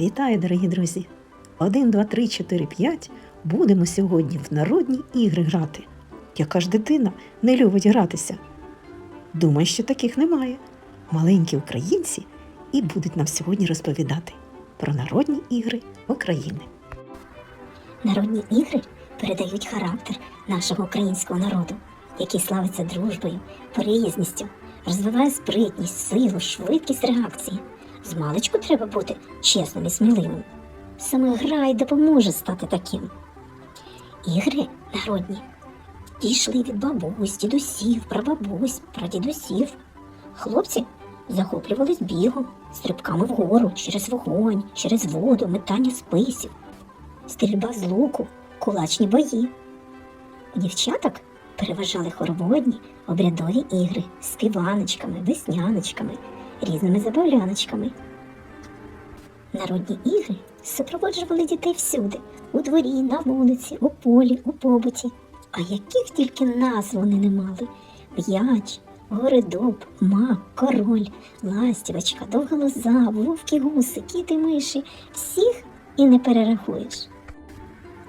Вітаю, дорогі друзі! Один, два, три, чотири, п'ять. Будемо сьогодні в народні ігри грати. Яка ж дитина не любить гратися? Думаю, що таких немає. Маленькі українці і будуть нам сьогодні розповідати про народні ігри України. Народні ігри передають характер нашого українського народу, який славиться дружбою, приязністю, розвиває спритність, силу, швидкість реакції. З маличку треба бути чесним і сміливим. Саме гра й допоможе стати таким. Ігри народні дійшли від бабусь, дідусів, прабабусь, прадідусів. Хлопці захоплювались бігом, стрибками вгору, через вогонь, через воду, метання списів стрільба з луку, кулачні бої. У дівчаток переважали хороводні, обрядові ігри з співаночками, весняночками, різними забавляночками. Народні ігри супроводжували дітей всюди у дворі, на вулиці, у полі, у побуті. А яких тільки назв вони не мали: м'яч, горидоб, мак, король, ластівочка, довга лоза, вовки гуси, кіти миші всіх і не перерахуєш.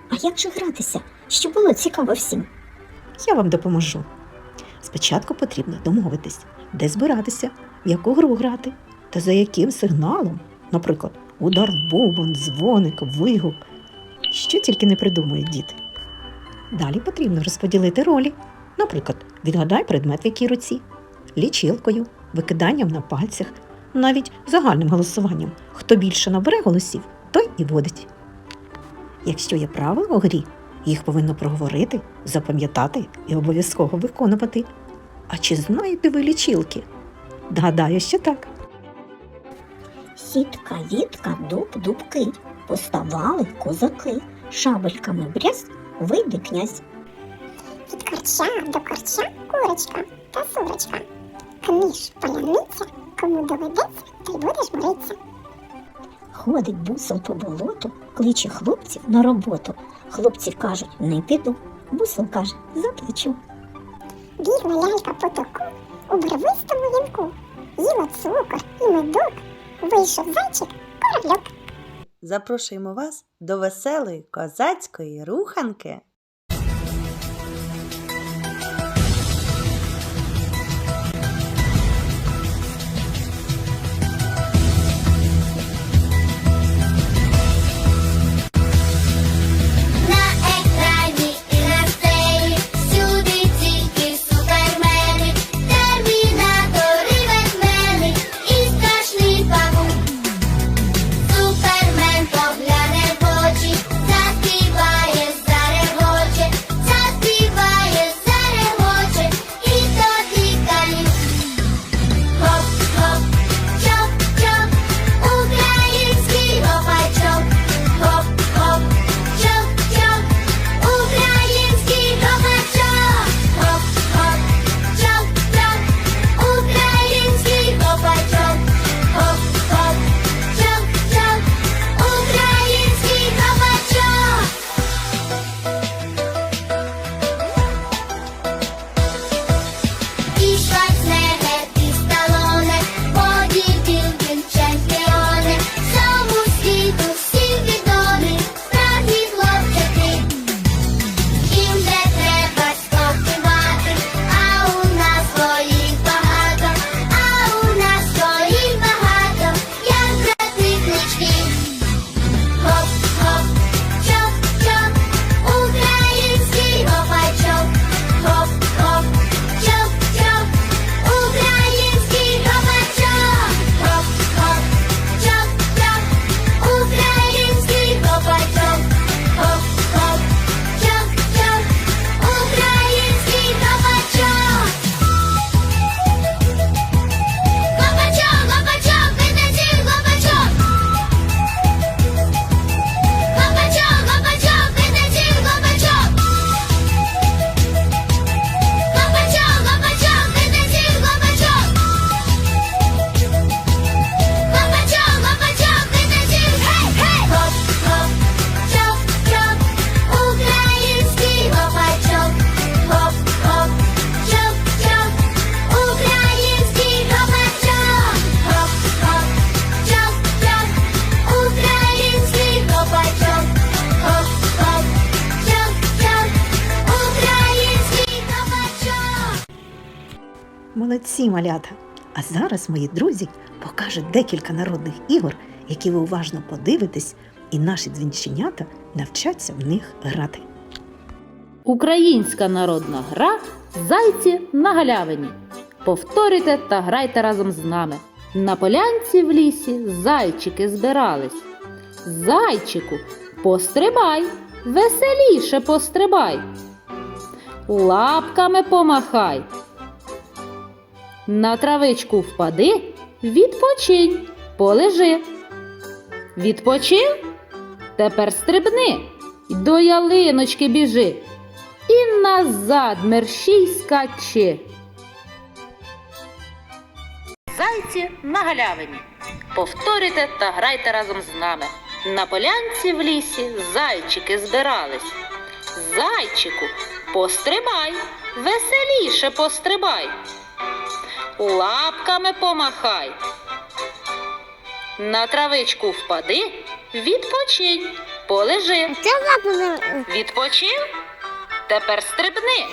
А як же гратися, щоб було цікаво всім? Я вам допоможу. Спочатку потрібно домовитись, де збиратися, в яку гру грати та за яким сигналом, наприклад, удар в бубон, дзвоник, вигук, що тільки не придумують діти. Далі потрібно розподілити ролі. Наприклад, відгадай предмет в якій руці, лічилкою, викиданням на пальцях, навіть загальним голосуванням. Хто більше набере голосів, той і водить. Якщо є правила у грі, їх повинно проговорити, запам'ятати і обов'язково виконувати. А чи знаєте ви лічилки? Гадаю, що так. Сітка, вітка, дуб, дубки. Поставали козаки, шабельками брязь, вийде князь. Від корча до корча курочка та сурочка. Книж поляниця, кому доведеться, той будеш бориться. Ходить бусел по болоту, кличе хлопців на роботу. Хлопці кажуть, не піду. Бусел каже, заплачу. Бігла лялька по току у барвистому вінку. Їла цукор і медок. Вийшов зайчик корабльок. Запрошуємо вас до веселої козацької руханки. Молодці, малята! А зараз мої друзі покажуть декілька народних ігор, які ви уважно подивитесь, і наші дзвінченята навчаться в них грати. Українська народна гра Зайці на галявині. Повторюйте та грайте разом з нами. На полянці в лісі зайчики збирались. Зайчику, пострибай, веселіше пострибай. Лапками помахай. На травичку впади, відпочинь, полежи. Відпочив? Тепер стрибни, до ялиночки біжи і назад мерщій скачи. Зайці на галявині. Повторюйте та грайте разом з нами. На полянці в лісі зайчики збирались. Зайчику, пострибай, веселіше пострибай. Лапками помахай. На травичку впади, відпочинь, полежи. Відпочив? Тепер стрибни,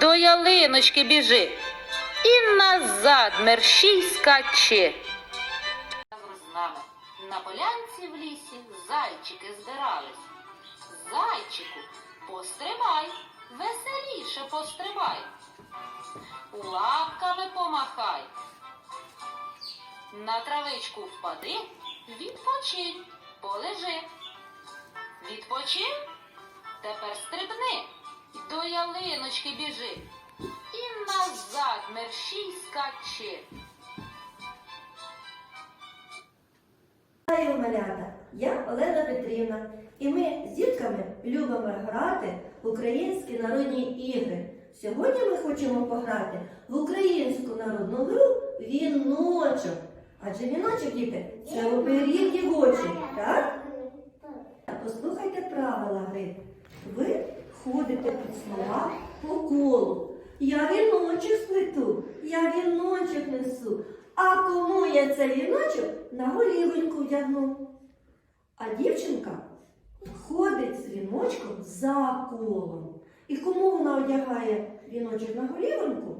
до ялиночки біжи. І назад мерщій скачи. Разом з нами на полянці в лісі зайчики збирались. Зайчику, пострибай, веселіше пострибай. Лапками помахай. На травичку впади, відпочинь, полежи. Відпочив? Тепер стрибни, до ялиночки біжи. І назад мерщій скачи. Вітаю, малята! Я Олена Петрівна, і ми з дітками любимо грати в українські народні ігри. Сьогодні ми хочемо пограти в українську народну гру віночок. Адже віночок, діти, це оберіг дівочий, так? Послухайте правила гри. Ви ходите під слова по колу. Я віночок сплету, я віночок несу. А кому я цей віночок на голівоньку вдягну? А дівчинка ходить з віночком за колом. І кому вона одягає віночок на голівоньку?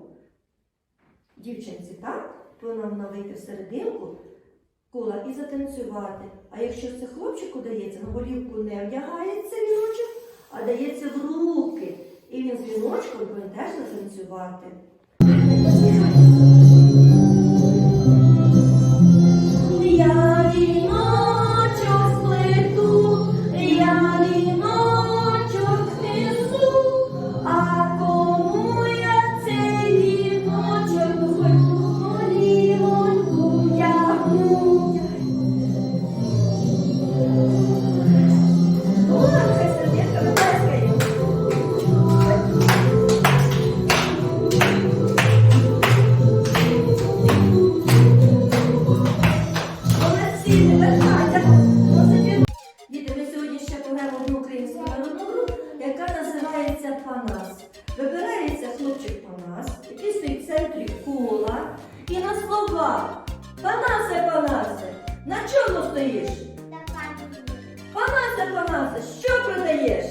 Дівчинці, так? Вона вийти в серединку кола і затанцювати. А якщо це хлопчику дається, на голівку не одягається віночок, а дається в руки. І він з віночком буде теж затанцювати. Чому Панаса, Панасе, Панасе, що продаєш?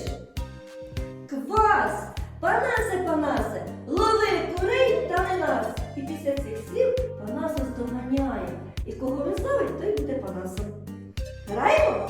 Квас! Панасе, Панасе, лови курей та не нас. І після цих слів панаса здоганяє. І кого він ставить, той буде Панасом. Граємо?